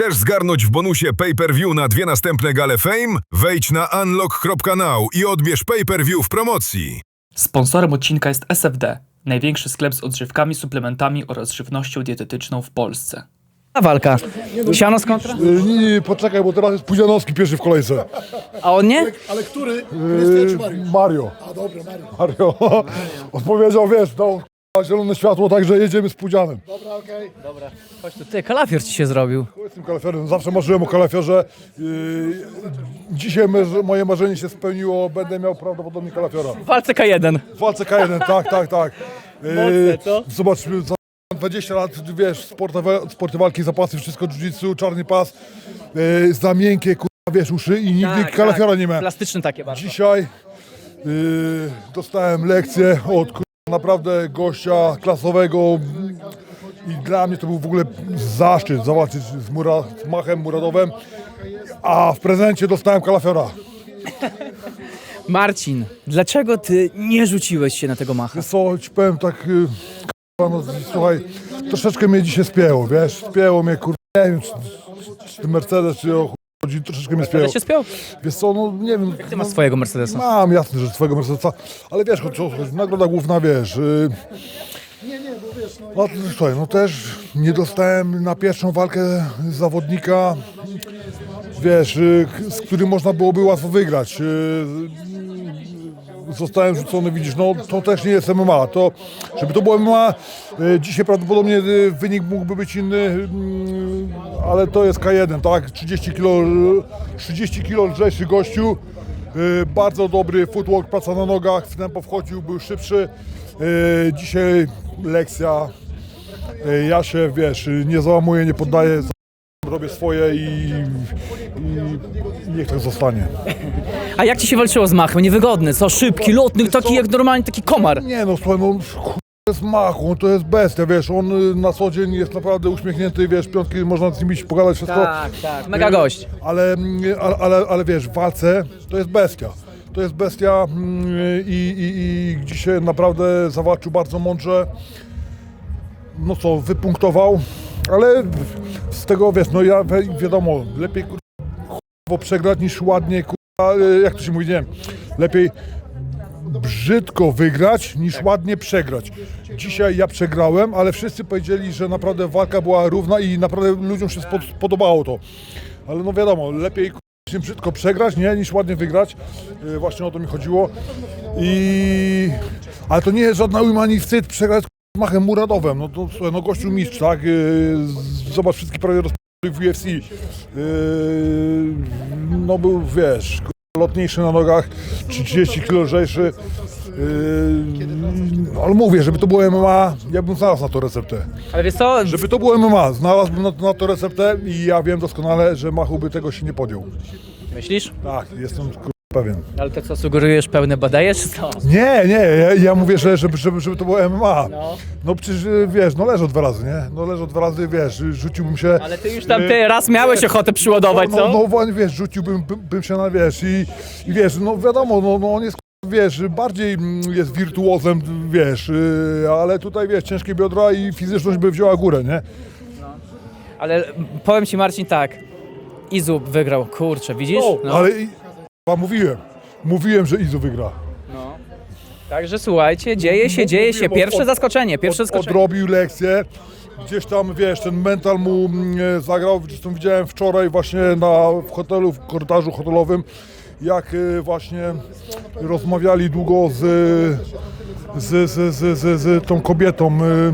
Chcesz zgarnąć w bonusie pay-per-view na dwie następne gale Fame? Wejdź na unlock.now i odbierz pay-per-view w promocji. Sponsorem odcinka jest SFD, największy sklep z odżywkami, suplementami oraz żywnością dietetyczną w Polsce. Ta walka. Siano z kontra? Nie, nie, nie, poczekaj, bo teraz jest Pudzianowski pierwszy w kolejce. A on nie? Ale który? Yy, Mario. A dobra, Mario. Mario. Odpowiedział, wiesz, k***a, zielone światło, także jedziemy z Pudzianem. Dobra, okej. Chodź tu, ty, kalafior ci się zrobił. Z tym kalafiorem, zawsze marzyłem o kalafiorze. Yy, dzisiaj moje marzenie się spełniło, będę miał prawdopodobnie kalafiora. W walce K1. W walce K1, tak, tak, tak. Yy, Mocne, co? Zobacz, za 20 lat, wiesz, sporty, wa- sporty walki, zapasy, wszystko jiu-jitsu, czarny pas, yy, za miękkie, kurwa, wiesz, uszy i nigdy kalafiora nie miałem. Plastyczne takie bardzo. Dzisiaj yy, dostałem lekcję od naprawdę gościa klasowego i dla mnie to był w ogóle zaszczyt zawalczyć z, Mura, z Machem Muradowem, a w prezencie dostałem kalafiora. Marcin, dlaczego ty nie rzuciłeś się na tego macha? Wiesz co, ci powiem tak, kurwa, no, słuchaj, troszeczkę mnie dzisiaj spięło, wiesz, spięło mnie, kurwa, nie wiem, czy, czy, czy Mercedes, czy o chuj chodzi, troszeczkę mnie. Ale się spiął? Wiesz co, no nie wiem. Ty masz swojego Mercedesa. Mam, jasne, że swojego Mercedesa, ale wiesz, choć, choć nagroda główna, wiesz. Yy, no, słuchaj, no też nie dostałem na pierwszą walkę zawodnika, wiesz, yy, k- z którym można byłoby łatwo wygrać. Zostałem rzucony, widzisz, no to też nie jest MMA. To, żeby to było MMA, yy, dzisiaj prawdopodobnie yy, wynik mógłby być inny, yy, ale to jest K1, tak? 30 kilo, 30 kilo lżejszy gościu. Yy, bardzo dobry footwork, praca na nogach, w tempo wchodził, był szybszy. Dzisiaj lekcja. Ja się, wiesz, nie załamuję, nie poddaję, robię swoje i, i niech tak zostanie. A jak ci się walczyło z machem? Niewygodny, co? Szybki, lotny, taki jak normalnie taki komar. Nie no, słuchaj, no to jest machu, to jest bestia, wiesz, on y, na co dzień jest naprawdę uśmiechnięty, wiesz, piątki można z nim iść pogadać, wszystko. tak. Mega gość. Ale, mm, ale, ale, ale wiesz, w walce to jest bestia. To jest bestia mm, i, i, i dzisiaj naprawdę zawalczył bardzo mądrze. No co, wypunktował, ale z tego wiesz, no ja wi- wiadomo, lepiej kurwa przegrać niż ładnie, kurwa, y, jak to się mówi, nie wiem, lepiej brzydko wygrać niż ładnie przegrać. Dzisiaj ja przegrałem, ale wszyscy powiedzieli, że naprawdę walka była równa i naprawdę ludziom się podobało to. Ale no wiadomo, lepiej brzydko przegrać, nie, niż ładnie wygrać. Yy, Właśnie o to mi chodziło. I... Ale to nie jest żadna ujma ani wstyd przegrać z Machem Muradowem. No to no gościu mistrz, tak? Yy, Zobacz wszystkie prawie rozpoczęły w UFC. Yy, No był, wiesz, lotniejszy na nogach, 30 kg lżejszy. Yy, ale mówię, żeby to było MMA, ja bym znalazł na to receptę. Ale wiesz co? Żeby to było MMA, znalazłbym na, na to receptę i ja wiem doskonale, że Machu by tego się nie podjął. Myślisz? Tak, jestem pewien. Ale to co, sugerujesz pełne badaje, czy co? Nie, nie, ja, ja mówię, że żeby, żeby, żeby to było MMA. No. przecież y, wiesz, no leżą dwa razy, nie? No leżą dwa razy, wiesz, rzuciłbym się... Ale ty już tam ty raz miałeś ochotę przyładować, no, co? No, no właśnie, wiesz, rzuciłbym bym, bym się na, wiesz, i, i wiesz, no wiadomo, no, no on jest, wiesz, bardziej mm, jest wirtuozem, wiesz, y, ale tutaj, wiesz, ciężkie biodra i fizyczność by wzięła górę, nie? Ale powiem ci Marcin tak. Izu wygrał, kurczę, widzisz? No, ale i, mówiłem, mówiłem, że Izu wygra. Także słuchajcie, dzieje się, dzieje się. Pierwsze od- zaskoczenie, pierwsze Od, zaskoczenie. odrobił lekcję. Gdzieś tam, wiesz, ten mental mu mm, zagrał. Zresztą widziałem wczoraj właśnie na, w hotelu, w korytarzu hotelowym, jak y, właśnie rozmawiali długo z, z, z, z, z, z tą kobietą y,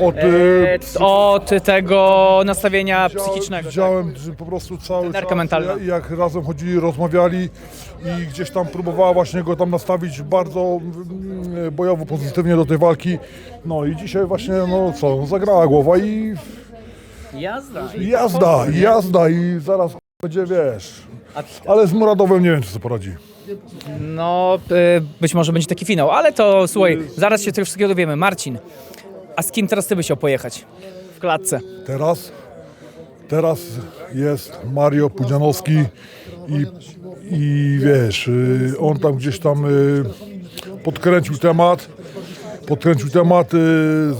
od... E, Od tego nastawienia psychicznego. tak. Widziałem, że po prostu cały czas, mentalna. jak- razem chodzili, rozmawiali i gdzieś tam próbowała właśnie go tam nastawić bardzo mm, bojowo, pozytywnie do tej walki. No i dzisiaj właśnie, no co, zagrała głowa i Jazda. jazda, i jazda i zaraz będzie, wiesz. Ale z Muradowem nie wiem, czy sobie poradzi. No, y, być może będzie taki finał, ale to słuchaj, zaraz się tego wszystkiego dowiemy. Marcin, a z kim teraz ty byś chciał pojechać? W klatce. Teraz, teraz jest Mario Pudzianowski i, i wiesz, y, on tam gdzieś tam y, podkręcił temat. podkręcił temat, y,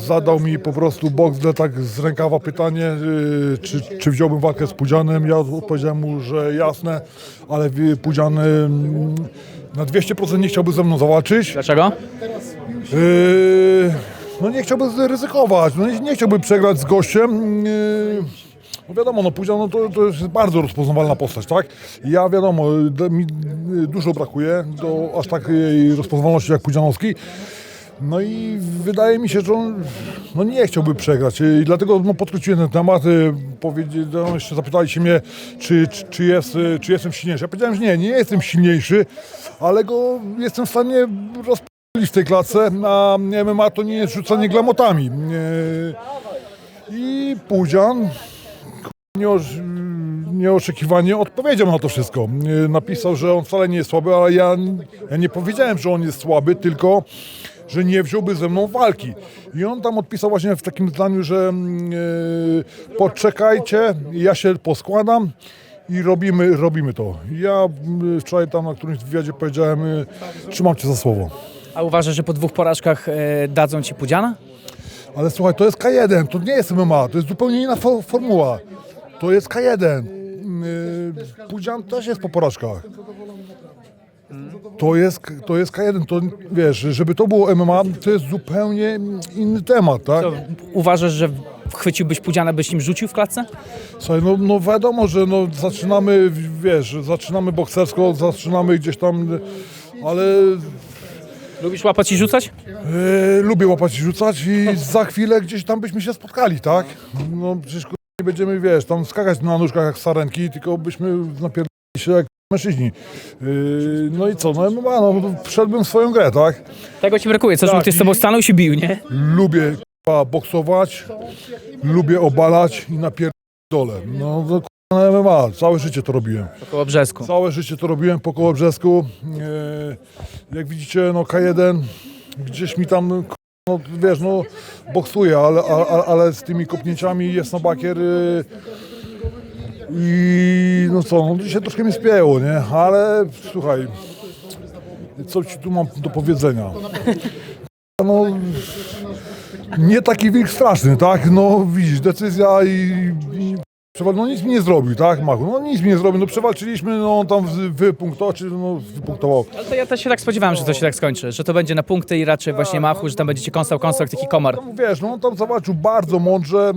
zadał mi po prostu Boxdel tak z rękawa pytanie, czy, czy wziąłbym walkę z Pudzianem. Ja odpowiedziałem mu, że jasne, ale Pudzian na 200% nie chciałby ze mną zawalczyć. Dlaczego? Yy, no nie chciałby ryzykować, no nie, nie chciałby przegrać z gościem. Yy, no wiadomo, no Pudzian no to, to jest bardzo rozpoznawalna postać, tak? Ja wiadomo, mi y, dużo brakuje do aż takiej rozpoznawalności jak Pudzianowski. No i wydaje mi się, że on no nie chciałby przegrać i dlatego no, podkreśliłem ten temat. y, Powiedzieli, no, jeszcze zapytali się mnie, czy, czy, czy, jest, y, czy jestem silniejszy. Ja powiedziałem, że nie, nie jestem silniejszy, ale go jestem w stanie rozpoznać w tej klatce, a MMA to nie jest rzucanie glamotami. Yy, I Pudzian nieoczekiwanie odpowiedział na to wszystko. Yy, Napisał, że on wcale nie jest słaby, ale ja, ja nie powiedziałem, że on jest słaby, tylko że nie wziąłby ze mną walki. I on tam odpisał właśnie w takim zdaniu, że yy, poczekajcie, ja się poskładam i robimy, robimy to. Ja yy, wczoraj tam na którymś wywiadzie powiedziałem, yy, trzymam cię za słowo. A uważasz, że po dwóch porażkach e, dadzą ci Pudziana? Ale słuchaj, to jest K1, to nie jest MMA, to jest zupełnie inna fo- formuła. To jest K1. Yy, Pudzian też jest po porażkach. To jest, to jest K1, to wiesz, żeby to było MMA, to jest zupełnie inny temat, tak? To uważasz, że chwyciłbyś Pudziana, byś nim rzucił w klatce? Słuchaj, no, no wiadomo, że no zaczynamy, wiesz, zaczynamy boksersko, zaczynamy gdzieś tam, ale Lubisz łapać i rzucać? E, lubię łapać i rzucać i za chwilę gdzieś tam byśmy się spotkali, tak? No przecież kur- nie będziemy, wiesz, tam skakać na nóżkach jak sarenki, tylko byśmy napierdali się jak mężczyźni. E, no i co, no MMA, no wszedłbym w swoją grę, tak? Tego ci brakuje, co, żeby Tak, ktoś z tobą i- stanął i się bił, nie? Lubię k***a, boksować, lubię obalać i napierdolę. No k***a, na MMA, całe życie to robiłem. Koło Brzesku. Całe życie to robiłem po koło Brzesku. E, jak widzicie, no K1 gdzieś mi tam, k- no, wiesz, no boksuje, ale, ale, ale z tymi kopnięciami jest na bakier. e, I no co, no dzisiaj troszkę mi spięło, nie? Ale słuchaj, co ci tu mam do powiedzenia? No, nie taki wilk straszny, tak? No widzisz, decyzja i, i przewal- no nic mi nie zrobił, tak, Machu? No nic mi nie zrobił, no przewalczyliśmy, no on tam wy- wypunktował, czy no wypunktował. Ale to ja też się tak spodziewałem, że to się tak skończy, że to będzie na punkty i raczej właśnie machu, że tam będziecie kąsał, kąsał jak taki komar. Tam, wiesz, no on tam zawalczył bardzo mądrze,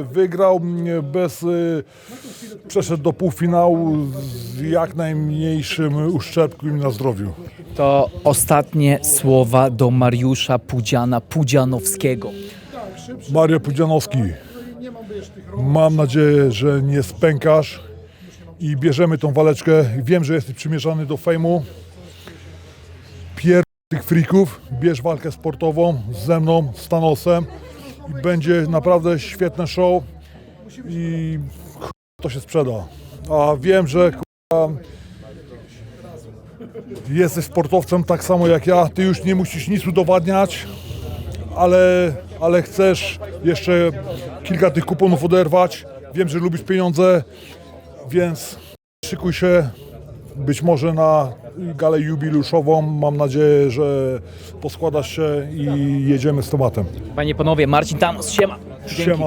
e, wygrał e, bez, e, przeszedł do półfinału z jak najmniejszym uszczerbkiem na zdrowiu. To ostatnie słowa do Mariusza Pudziana Pudzianowskiego. Mario Pudzianowski, mam nadzieję, że nie spękasz i bierzemy tą waleczkę. Wiem, że jesteś przymierzany do fejmu. Pier tych frików, bierz walkę sportową ze mną, z Thanosem i będzie naprawdę świetne show i to się sprzeda. A wiem, że jesteś sportowcem tak samo jak ja, ty już nie musisz nic udowadniać ale, ale chcesz jeszcze kilka tych kuponów oderwać. Wiem, że lubisz pieniądze, więc szykuj się być może na galę jubileuszową. Mam nadzieję, że poskładasz się i jedziemy z tematem. Panie panowie, Marcin Tanos, siema. Dzięki. Siema.